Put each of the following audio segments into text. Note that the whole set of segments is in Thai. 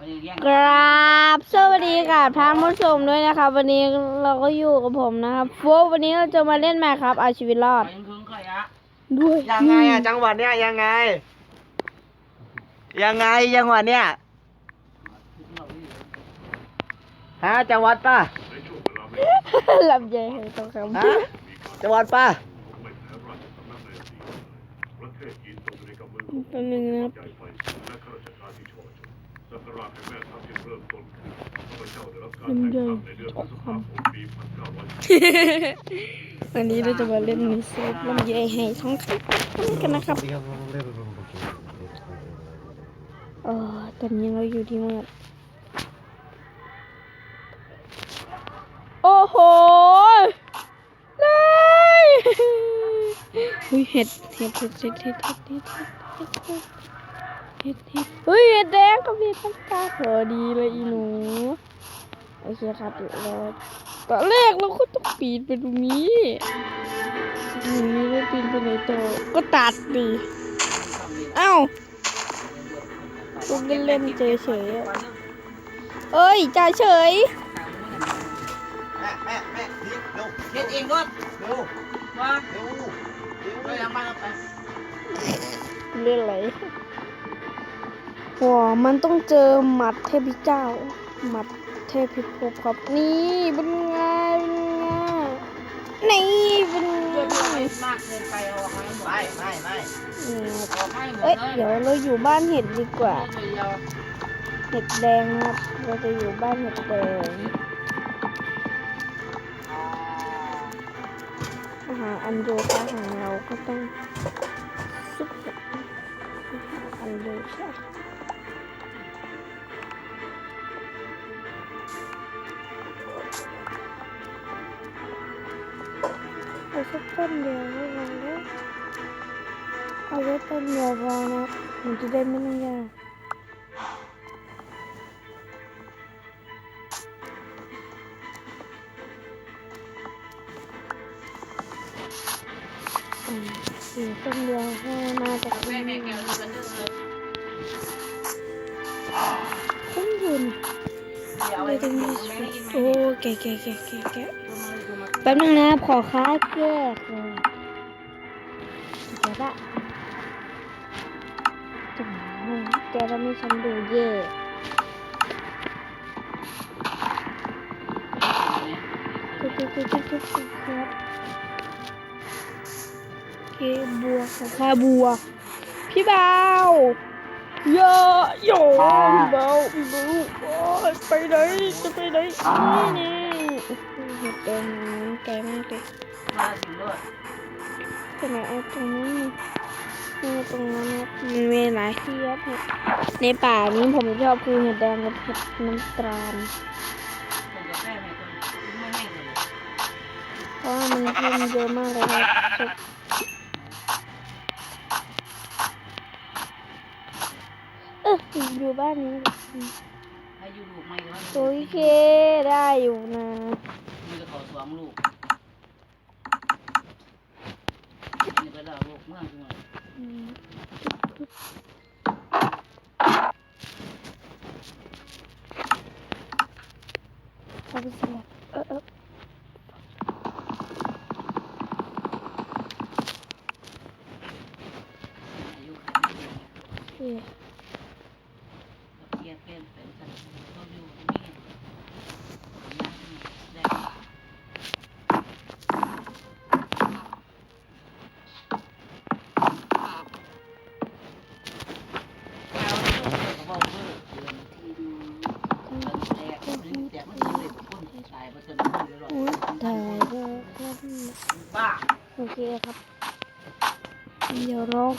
มันยังแย่งกราบสวัสดีกับท่านผู้ชมด้วยนะครับ วันนี้เราก็อยู่กับผมนะครับโฟกวันนี้เราจะมาเล่นแมคครับเอาชีวิตรอดยังคึงใครอะด้วยยังไงอะจังหวัดเนี้ยยังไง ยังไงจังหวัดเนี้ยฮะจังหวัดป่ะลำใหญ่ให้ต้องคำฮะจังหวัดป่ะแป๊บนึงนะครับ ราชแม่ทัพยังเริ่มต้นข้าพเจ้าได้รับการแต่งตั้งในเดือนพฤษภาคมปี1900วันนี้เราจะมาเล่นมิสซิลำใหญ่ให้ท้องไข่กันนะครับเออตอนนี้เราอยู่ที่มืดโอ้โหเลยเห็ดเห็ดเห็ดเห็ดเห็ดเห็ดเห็ด เห็ดเห็ดเห็ดเฮ้ยเห็ดแดงก็มีตั้งตาพอดีเลยอีหนูโอเคครับเราตอนแรกเราก็ต้องปีนไปตรงนี้ตรงนี้ไม่ปีนไปไหนต่อก็ตัดดิเอ้าคุณเล่นๆเฉยๆอะเอ้ยจ่ายเฉยแม่แม่แม่นี่เร็วเฮ็ดเองรถเร็วว่าเร็วเร็วไปยังบ้านไปเล่นอะไร ว้ามันต้องเจอหมัดเทพเจ้า หมัดเทพพิภพครับ นี่เป็นไงเป็นไงนี่เป็นไงมากเกินไปเอาออกมาให้หมดไม่ไม่ไม่นี่ครับออกให้หมดเอ้ยเดี๋ยวเราอยู่บ้านเห็ดดีกว่าเดียวเห็ดแดงครับ เราจะอยู่บ้านเห็ดแดงอาหารอันโยคะของเราก็ต้องซุปอันโยคะเอาสักต้นดียวก็พอแล้วเอา తండేవో వాళ్ళు అదే తండేవో ఇంటి దగ్గర Không được hôm nay tại vì không buồn. Đây tình đi xuống. Ô kìa kìa. แป๊บนึงนะขอค้าแกลือเดี๋ยวละแกทำให้ฉันดูเย่จุ๊บจุ๊บจุ๊บจุ๊บจุ๊บครับเคบัวขอค่าบัว พี่เบาเยอะโย่พี่เบาพี่เบาไปไหนจะไปไหนนี่นี่ เห็ดแดงมันไกลมากเลยมาถึงรถไปไหนเอาตรงนี้นี่ตรงนั้นมันมีหลายที่ครับเนี่ยในป่านี้ผมชอบคือเห็ดแดงกับเห็ดน้ำตาลผมจะแม่แม่คนไม่แม่เพราะว่ามันเพิ่มเยอะมากเลยครับเอออยู่บ้านนี้ให้อยู่ลูกไม่ก็โอเคได้อยู่นะ นี่ก็ขอสว不ลูกนี่ก็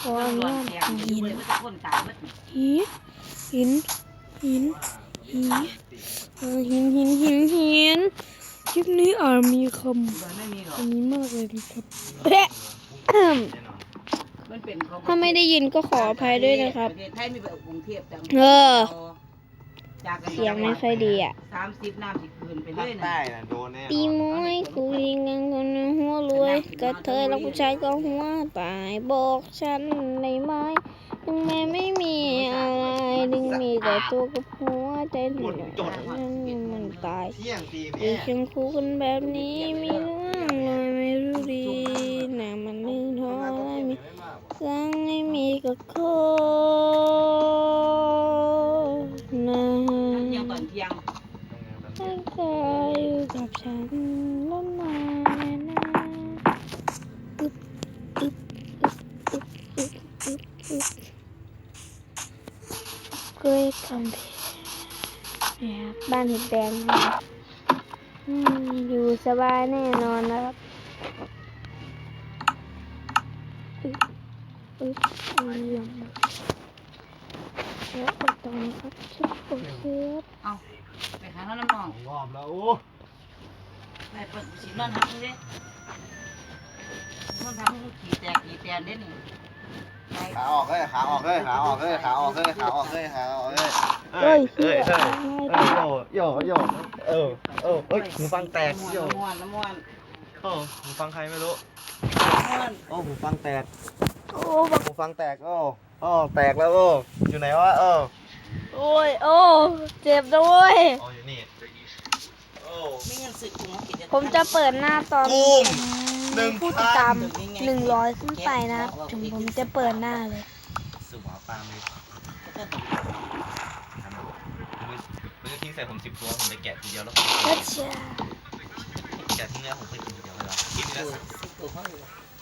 ขออนุญาตหินหินหินหินหินหินหินหินหินคลิปนี้อาจมีคำอันนี้มากเลยครับเป็นถ้าไม่ได้ยินก็ขออภัยด้วยนะครับเออ จากกันเสียงไม่ค่อยดีอะ สามสิบน้ำสิบคืนไปเลภาคยนะใต้น่ะโดนแน่ปีมวยคุยกันคนหัวรวยกระเทยแล้วผู้ชายก็หัวตายบอกฉันในไม้ถึงแม้ไม่มีอะไรถึงมีแต่ตัวกับหัวใจถึงนั้นมันตาย เที่ยงตีอแม่ยู่เคียงคู่กันแบบนี้มีเรื่องเลยไม่รู้ดีนะมันไม่ท้อไม่มีสังไม่มีก็โคนะ เที่ยงตอนเที่ยง ให้เธออยู่กับฉันแล้วนานนะอึ๊บอึ๊บอึ๊บอึ๊บอึ๊บอึ๊บอึ๊บกล้วยคำเพเนี่ย ครับบ้านเห็ดแดงอยู่สบายแน่นอนนะครับอึ๊บอึ๊บเยี่ยมแล้วก็ตรงนี้ครับชุบโอเคครับเอาไปหาน้องน้ำนองงอมแล้วโอ้ไปเปิดสีนอนหักเลยนอนทำให้ขี่แตกขี่แตนเด้นี่ขาออกเลยขาออกเลยขาออกเลยขาออกเลยขาออกเลยขาออกเลย เฮ้ยเอ้ยเหี้เอ้ยยโยโยโยเออเออเอ้ยหูฟังแตกโยน้ำมันน้ำมันโอ้หูฟังใครไม่รู้น้ำมันโอ้หูฟังแตกโอ้บักหูฟังแตกโอ้โอ้แตกแล้วโอ้อยู่ไหนวะเออโอ้ยโอ้เจ็บด้วยอ๋ออยู่นี่โอ้ไม่งั้นสึกกูมากินผมจะเปิดหน้าตอนกุ้งผมหนึ่งผู้ติดตามหนึ่งร้อยขึ้นไปนะครับถึงผมจะเปิดหน้าเลย สุหมาปลาเมยมันจะทิ้งใส่ผมสิบตัวผมจะแกะทีเดียวแล้วผมรัชชาแกะทิ้งแล้วผมเคยกินทีเดียวเลยกินทีเอละอสึกตัวเขาอยู่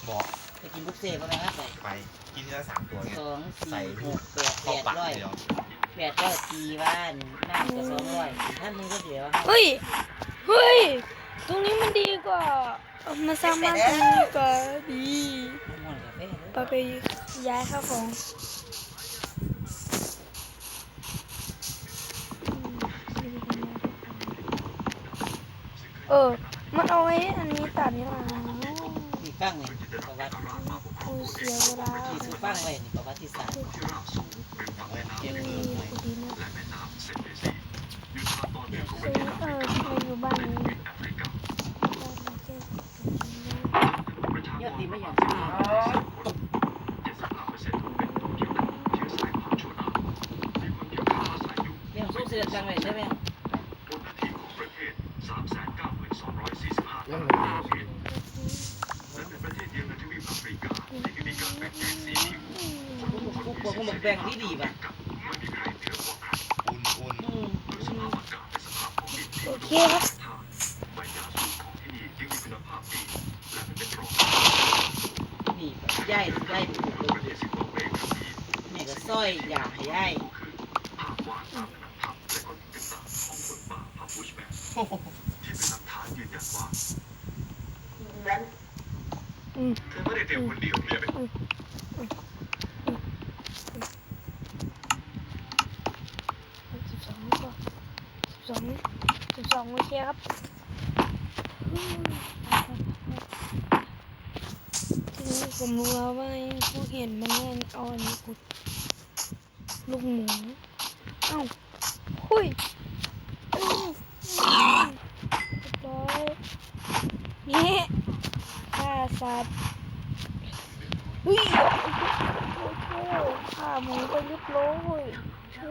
บอกไปกินบุฟเฟ่ต์มาแล้วไปไปกินทีละสามตัวไงสองใส่สี่หกแปดแปเข้าดปากร้อยเดียวแปดร้อยตีบ้านหน้าก็สองร้อยท่านนึงก็เสียว่าเฮ้ย เฮ้ย ตรงนี้มันดีกว่าเอามาสร้างบ้านตรงนี้ก็ดีม่วนกาแฟไปไปย้ายข้าวของ เออ มันเอาไว้อันนี้ตัดนี่หว่าที่ฟังนี่ประวัติกูเสียเวลาที่ซื้อฟังไว้นี่ประวัติศาสตร์เก็บดีนะซื้อเออมาอยู่บ้านนี้ยอดตีไม่อยากซื้อเรื่องสู้เสียจังเลยใช่ไหม แบ่งที่ดีป่ะอืมโอเคครับนี่ก็ย่ายย่ยนี่ก็ซอยอยากให้ย่ายโอ้โหอืม เธอไม่ได้เตรียมคนเดียวเนี่ย สองโอเคครับทีนี้ผมรู้แล้วว่าไอ้พวกเห็นมันแน่นเอาอันนี้กุดลูกหมูเอ้าหุยอืมอืมเรียบร้อยนี่ฆ่าสัตว์เฮ้ยโอ้โหฆ่าหมูไปเรียบร้อยโอ้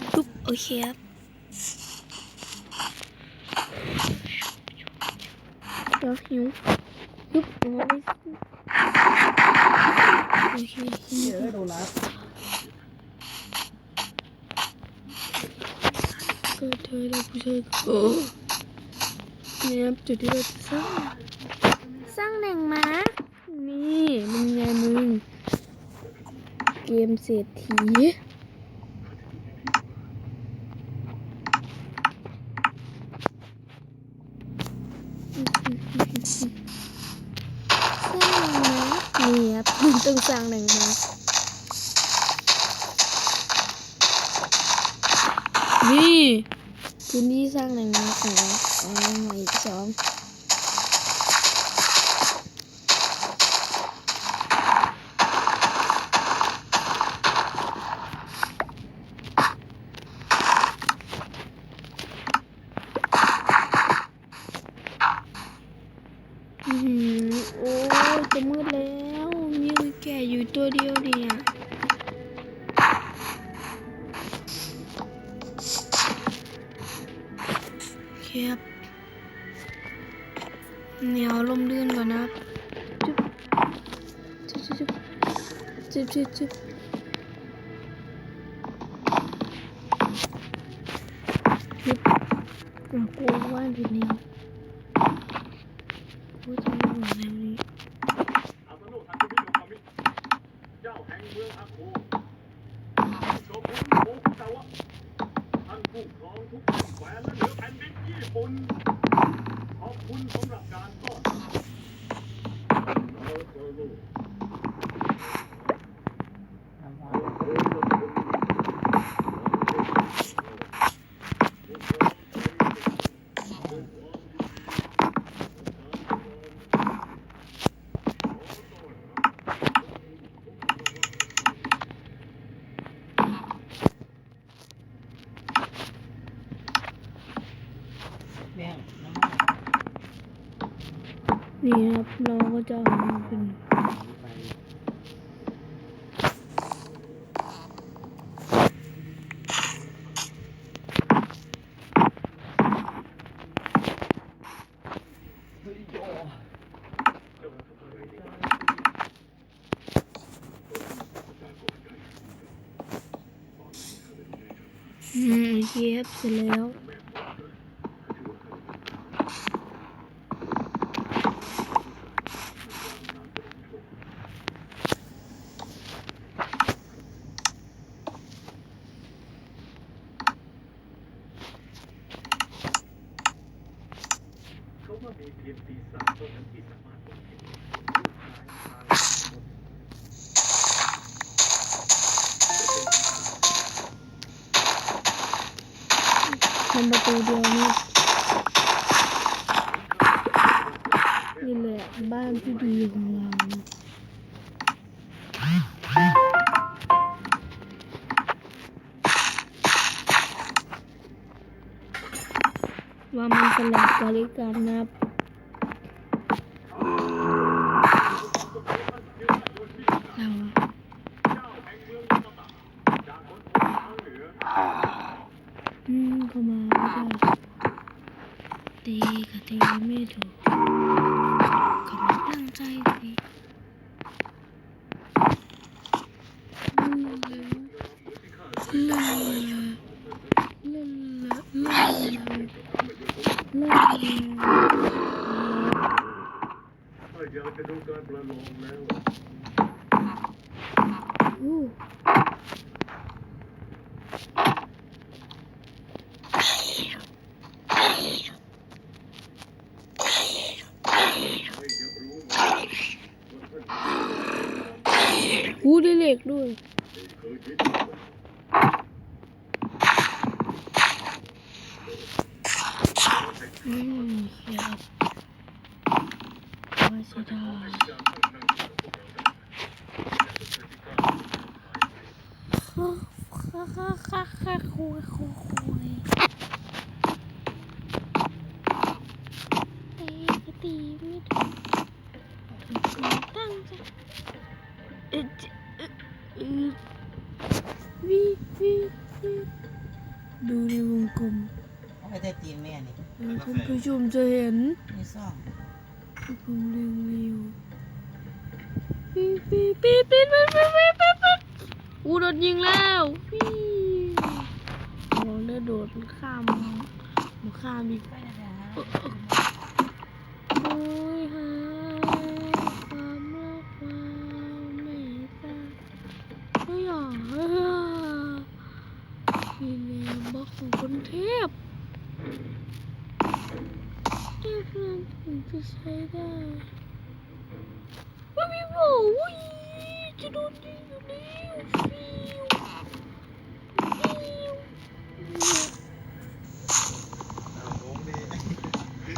ปุ๊บโอเคครับเดี๋ยวหิวปุ๊บเอาไว้โอเคหิวก็เธอและผู้ชายก็โอ้เนี่ยครับจุดที่เราจะสร้างสร้างแหล่งม้านี่มึงไงมึงเกมเศรษฐี สร้างแหล่งม้า นี่ครับต้องสร้างแหล่งม้านี่พื้นที่สร้างแหล่งม้าของเราเอามาอีกสอง อือหือ โอ้จะมืดแล้วมีแก่อยู่ตัวเดียวเนี่ยเคครับเหนียวลมลื่นก่อนนะครับจุ๊บจุ๊บจุ๊บจุ๊บจุ๊บจุ๊บจุ๊บอะกลัวว่าผิดแนว พูดจะไม่หมดแล้วนี่ อาสโนทันคุมิโนคามิ เมืองอาโคโชกุนโอคุตาวะท่านผู้ครองทุกแห่งแควนและเหนือแผ่นดินญี่ปุ่น ขอบคุณสำหรับการต้อนรับเราเจอลูก น้ำหอม แบ่ง นี่ครับเราก็จะเอามาเป็นอืมโอเคครับเสร็จแล้ว ลาบริการนะครับอืมเข้ามาตีกับตีไม่ถูกกำลังตั้งใจตีอืม อยากจะดูการประลองแล้วอู้กูได้เหล็กด้วย 嗯ม่มีเครียดว่ นี่ซ่องที่ผมเร็วเร็วปี๊ดปี๊ดปี๊ดปี๊ดปี๊ดปี๊ดปี๊ดปี๊ดปี๊ดอู้โดนยิงแล้วฟิวมองเดินโดดข้ามหมูข้ามอีก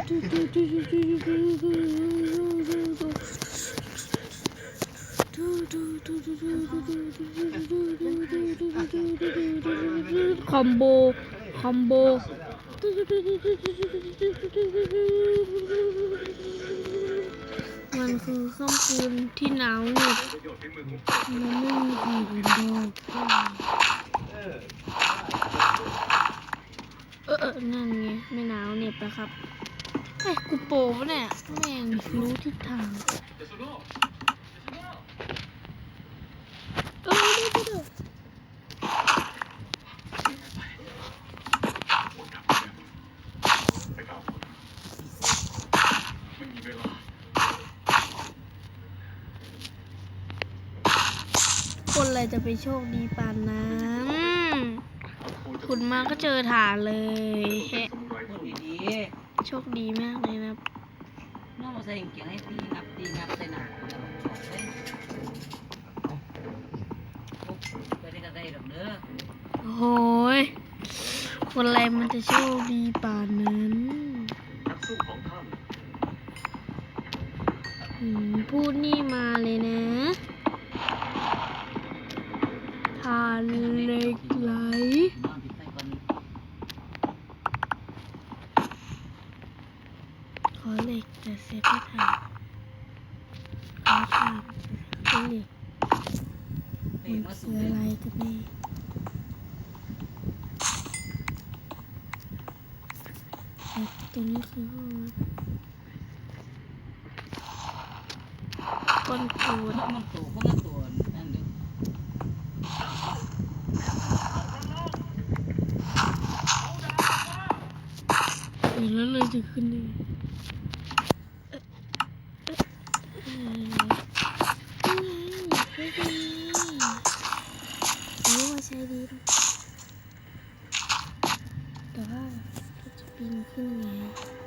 จะโด มโบคอมโบมันคือค่ำคืนที่หนาวเหน็บยอดฝีมือของมันไม่มีใครเป็นโรคเออเออเออนั่นไงไม่หนาวเหน็บนะครับไอ้ยกูโปปะเนี่ยแม่งรู้ทิศทางเจสุโน่เออเดี๋ยวเดี๋ยว ไปกล่าวคนไม่มีเวลา คนอะไร จะไปโชคดีป่านนั้นขุดมาก็เจอฐานเลยแฮะพูดดีโชคดีมากเลยนะครับๆน้องมาใส่กางเกงให้ตีนับตีนับใส่หนาแล้วบอกใส่ปุ๊บไปได้ก็ได้ดอกเด้อโอ้โหยคนอะไรมันจะโชคดีป่านนั้นนักสู้ของท่าน อืมพูดนี่มาเลยนะ ทานเหล็กไหล ขอเหล็กแต่เซฟไม่ทันขอทานเป็นเหล็กมันคืออะไรกันแน่แต่ตรงนี้คือห้องก้นตูคนนละมันตัวคนละตัวนั่นเด้อ เห็นแล้วเลย จะขึ้นเลยเออเออนี่ไงใช้ดีรู้ว่าใช้ดีแต่ว่าจะปีนขึ้นไง